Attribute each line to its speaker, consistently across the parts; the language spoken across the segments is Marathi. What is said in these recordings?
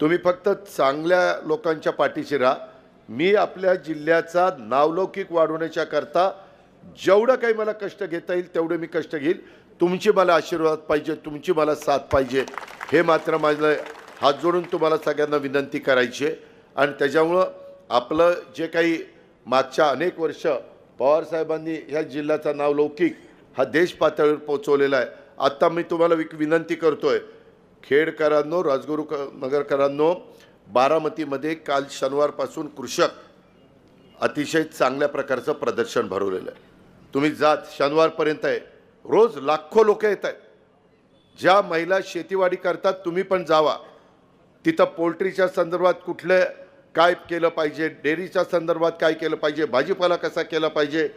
Speaker 1: तुम्ही फक्त चांगल्या लोकांच्या पाठीशी राहा. मी आपल्या जिल्ह्याचा नावलौकिक वाढवण्याच्या करता जेवढं काही मला कष्ट घेता येईल तेवढे मी कष्ट घेईल. तुमची मला आशीर्वाद पाहिजे तुमची मला साथ पाहिजे हे मात्र माझं हात जोडून तुम्हाला सगळ्यांना विनंती करायची आहे. आणि त्याच्यामुळं आपलं जे काही मागच्या अनेक वर्ष पवारसाहेबांनी ह्या जिल्ह्याचा नावलौकिक हा देश पातळीवर पोचवलेला आहे. आत्ता मी तुम्हाला विक विनंती आहे खेडकरांनो राजगुरू क नगरकरांनो बारामतीमध्ये काल शनिवारपासून कृषक अतिशय चांगल्या प्रकारचं प्रदर्शन भरवलेलं आहे. तुम्ही जात शनिवारपर्यंत आहे. रोज लाखो लोक येत आहेत. ज्या महिला शेतीवाडी करतात तुम्ही पण जावा. तिथं पोल्ट्रीच्या संदर्भात कुठलं काय केलं पाहिजे डेअरीच्या संदर्भात काय केलं पाहिजे भाजीपाला कसा केला पाहिजे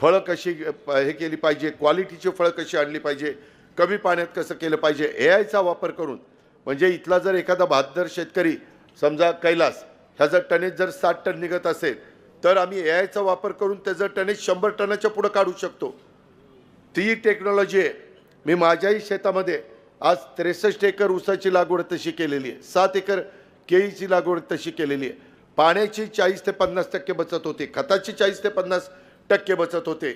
Speaker 1: फळं कशी हे केली पाहिजे क्वालिटीची फळं कशी आणली पाहिजे कमी पाण्यात कसं केलं पाहिजे? ए आयचा वापर करून. म्हणजे इथला जर एखादा बहादर शेतकरी समजा कैलास ह्याचं टनेज जर साठ टन निघत असेल तर आम्ही ए आयचा वापर करून त्याचं टनेज शंभर टनाच्या पुढं काढू शकतो. ती टेक्नॉलॉजी आहे. मी माझ्याही शेतामध्ये आज त्रेसष्ट एकर ऊसाची लागवड तशी केलेली आहे. सात एकर केळीची लागवड तशी केलेली आहे. पाण्याची चाळीस ते पन्नास टक्के बचत होते. खताची चाळीस ते पन्नास टक्के बचत होते.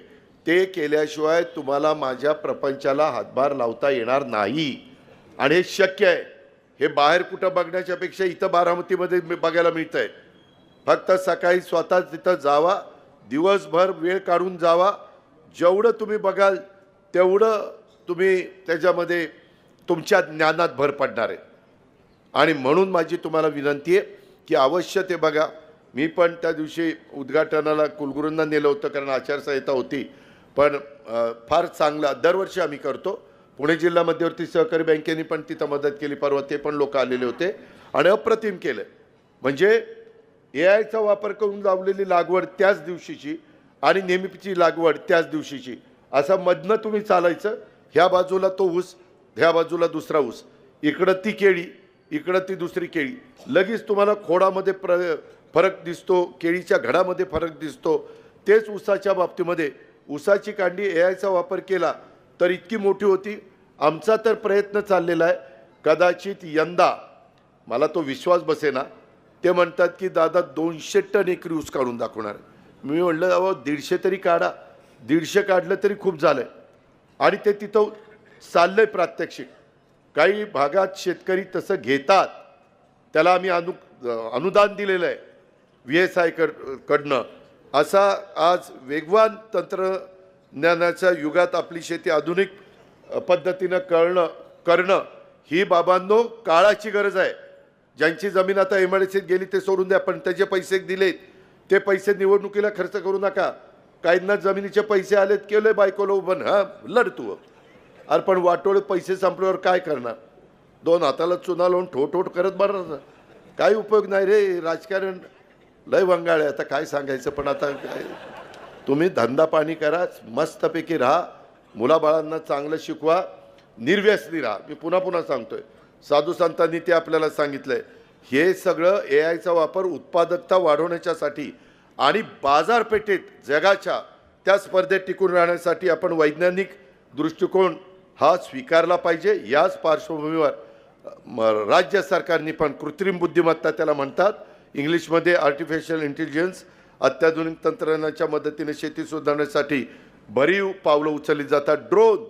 Speaker 1: ते केल्याशिवाय तुम्हाला माझ्या प्रपंचाला हातभार लावता येणार नाही. आणि हे शक्य आहे. हे बाहेर कुठं बघण्याच्यापेक्षा इथं बारामतीमध्ये मी बघायला मिळतं आहे फक्त सकाळी स्वतः तिथं जावा. दिवसभर वेळ काढून जावा. जेवढं तुम्ही बघाल तेवढं तुम्ही त्याच्यामध्ये तुमच्या ज्ञानात भर पडणार आहे. आणि म्हणून माझी तुम्हाला विनंती आहे की अवश्य ते बघा. मी पण त्या दिवशी उद्घाटनाला कुलगुरूंना नेलं होतं कारण आचारसंहिता होती. पण फार चांगला दरवर्षी आम्ही करतो. पुणे जिल्हा मध्यवर्ती सहकारी बँकेने पण तिथं मदत केली परवा ते पण लोक आलेले होते. आणि अप्रतिम केलं. म्हणजे ए आयचा वापर करून लावलेली लागवड त्याच दिवशीची आणि नेहमीची लागवड त्याच दिवशीची. असं मधनं तुम्ही चालायचं ह्या बाजूला तो ऊस ह्या बाजूला दुसरा ऊस. इकडं ती केळी इकडं ती दुसरी केळी. लगेच तुम्हाला खोडामध्ये प्र फरक दिसतो केळीच्या घडामध्ये फरक दिसतो. तेच ऊसाच्या बाबतीमध्ये ऊसाची कांडी ए आयचा वापर केला तर इतकी मोठी होती. आमचा तर प्रयत्न चाललेला आहे. कदाचित यंदा मला तो विश्वास बसेना ते म्हणतात की दादा दोनशे टन एकरी ऊस काढून दाखवणार मी म्हणलं अहो दीडशे तरी काढा. दीडशे काढलं तरी खूप झालं आहे आणि ते तिथं चाललं आहे प्रात्यक्षिक. काही भागात शेतकरी तसं घेतात. त्याला आम्ही अनु अनुदान दिलेलं आहे. व्ही एस आय कडनं. असा आज वेगवान तंत्रज्ञानाच्या युगात आपली शेती आधुनिक पद्धतीनं करणं करणं ही बाबांनो काळाची गरज आहे. ज्यांची जमीन आता एम गेली ते सोडून द्या पण त्याचे पैसे दिलेत. ते पैसे निवडणुकीला खर्च करू नका. काहींना जमिनीचे पैसे आलेत केले बायकोला उभं. हा लढतू अरे पण वाटोळे पैसे संपल्यावर काय करणार? दोन हाताला चुना लावून ठोठोट करत बरं. काही उपयोग नाही रे राजकारण लय वंगाळ आहे आता काय सांगायचं पण आता काय? तुम्ही धंदा पाणी करा मस्तपैकी राहा मुलाबाळांना चांगलं शिकवा निर्व्यसनी राहा. मी पुन्हा पुन्हा सांगतोय साधू संतांनी ते आपल्याला सांगितलंय हे सगळं ए आयचा वापर उत्पादकता वाढवण्याच्यासाठी आणि बाजारपेठेत जगाच्या त्या स्पर्धेत टिकून राहण्यासाठी आपण वैज्ञानिक दृष्टिकोन हा स्वीकारला पाहिजे. याच पार्श्वभूमीवर म, राज्य सरकारने पण कृत्रिम बुद्धिमत्ता त्याला म्हणतात. इंग्लिशमध्ये आर्टिफिशियल इंटेलिजन्स अत्याधुनिक तंत्रज्ञानाच्या मदतीने शेती सुधारण्यासाठी भरीव पावलं उचलली जातात. ड्रोन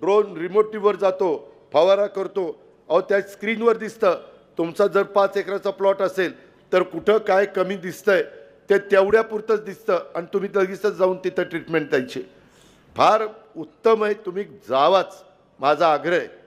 Speaker 1: ड्रोन रिमोटीवर जातो फवारा करतो. अहो त्या स्क्रीनवर दिसतं. तुमचा जर पाच एकराचा प्लॉट असेल तर कुठं काय कमी दिसतंय ते तेवढ्यापुरतंच दिसतं आणि तुम्ही लगेचच जाऊन तिथं ट्रीटमेंट द्यायची. फार उत्तम आहे तुम्ही जावाच. माझा आग्रह आहे.